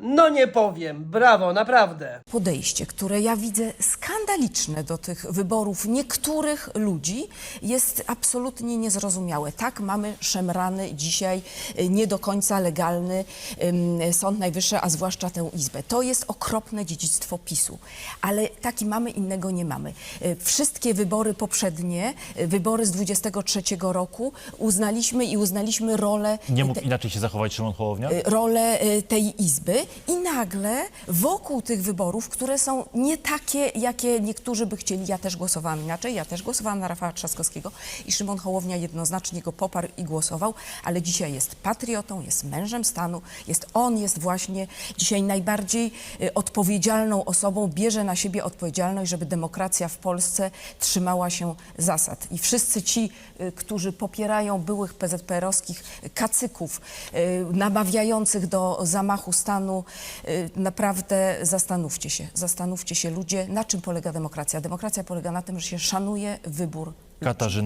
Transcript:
No nie powiem, brawo, naprawdę. podejście, które ja widzę skandaliczne do tych wyborów niektórych ludzi, jest absolutnie niezrozumiałe. Tak mamy szemrany dzisiaj y, nie do końca legalny ym, Sąd Najwyższy, a zwłaszcza tę Izbę. To jest okropne dziedzictwo PiSu, ale taki mamy, innego nie mamy. Y, Wszystkie wybory poprzednie, y, wybory z 23 roku uznaliśmy i uznaliśmy rolę Nie mógł te- inaczej się zachować Szymon Hołownia? rolę y, tej izby i nagle wokół tych wyborów, które są nie takie, jakie niektórzy by chcieli, ja też głosowałam inaczej, ja też głosowałam na Rafała Trzaskowskiego i Szymon Hołownia jednoznacznie go poparł i głosował, ale dzisiaj jest patriotą, jest mężem stanu, jest on jest właśnie dzisiaj najbardziej y, odpowiedzialną osobą, bierze na siebie odpowiedzialność, żeby demokracja w Polsce trzymała się zasad. I wszyscy ci, y, którzy popierają byłych PZPR-owskich kacyków, y, namawiających do zamachu stanu, y, naprawdę zastanówcie się, zastanówcie się ludzie, na czym polega demokracja. Demokracja polega na tym, że się szanuje wybór Katarzyna